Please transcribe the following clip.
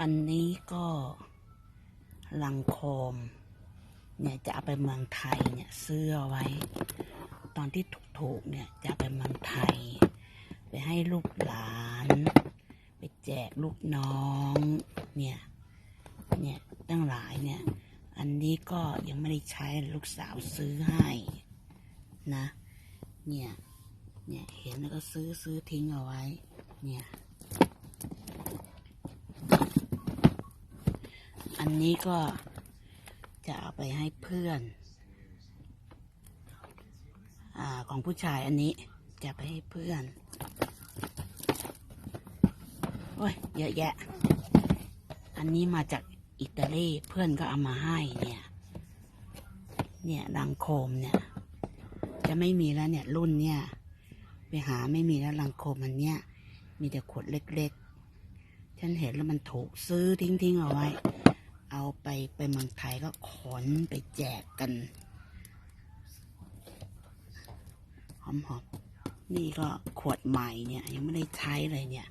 อันนี้ก็ลังโคม เนี่ยจะเอาไปเมืองไทยเนี่ยซื้อเอาไว้ ตอนที่ถูกๆเนี่ยจะไปเมืองไทย ไปให้ลูกหลาน ไปแจกลูกน้อง เนี่ย เนี่ยตั้งหลายเนี่ย อันนี้ก็ยังไม่ได้ใช้ลูกสาวซื้อให้นะ เนี่ย เนี่ยเห็นแล้วก็ซื้อซื้อทิ้งเอาไว้ เนี่ย อันนี้ก็จะเอาไปให้เพื่อนอของผู้ชายอันนี้จะไปให้เพื่อน โอ้ย เยอะแยะ อันนี้มาจากอิตาลีเพื่อนก็เอามาให้เนี่ย เนี่ยรังโคมเนี่ย จะไม่มีแล้วเนี่ยรุ่นเนี่ย ไปหาไม่มีแล้วรังโคมอันเนี้ยมีแต่ขวดเล็กๆ ฉันเห็นแล้วมันถูกซื้อทิ้งๆเอาไว้ เอาไปไปเมืองไทยก็ขนไปแจกกันหอมๆนี่ก็ขวดใหม่เนี่ย ยังไม่ได้ใช้เลยเนี่ย